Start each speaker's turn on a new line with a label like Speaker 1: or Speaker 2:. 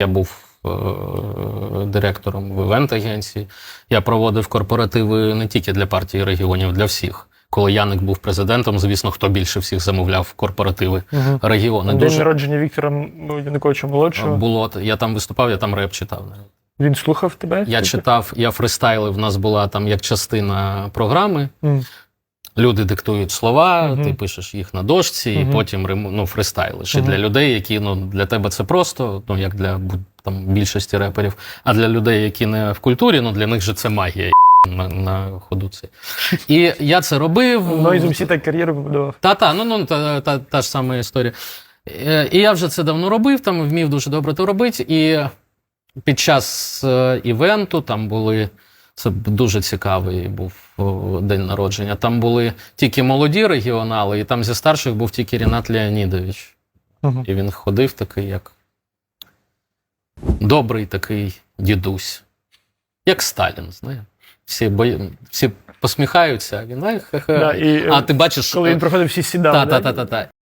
Speaker 1: Я був е, директором в івент-агенції. Я проводив корпоративи не тільки для партії регіонів, для всіх. Коли Яник був президентом, звісно, хто більше всіх замовляв корпоративи
Speaker 2: Угу.
Speaker 1: регіони.
Speaker 2: День
Speaker 1: Дуже
Speaker 2: народження Віктора Януковича молодшого.
Speaker 1: було. Я там виступав, я там реп читав.
Speaker 2: Він слухав тебе?
Speaker 1: Я читав, я фристайлив. В нас була там як частина програми.
Speaker 2: М.
Speaker 1: Люди диктують слова,
Speaker 2: Мгм.
Speaker 1: ти пишеш їх на дошці, і потім ну, фристайлиш. І для людей, які ну, для тебе це просто, ну як для там, більшості реперів. А для людей, які не в культурі, ну для них же це магія на, на ходу. Це. І я це робив.
Speaker 2: Ну, із МС так кар'єру побудував.
Speaker 1: Та-та, ну, ну та, та, та ж сама історія. Е, І я вже це давно робив, там вмів дуже добре то робити. І під час е, івенту там були. Це дуже цікавий був день народження. Там були тільки молоді регіонали, і там зі старших був тільки Рінат Леонідович.
Speaker 2: Угу.
Speaker 1: І він ходив такий, як добрий такий дідусь, як Сталін, знаєш. Всі, бої... Всі посміхаються, а він ай.
Speaker 2: Да, і, е,
Speaker 1: а ти бачиш,
Speaker 2: Коли він проходив всі сідав.
Speaker 1: та, та, та, та, та.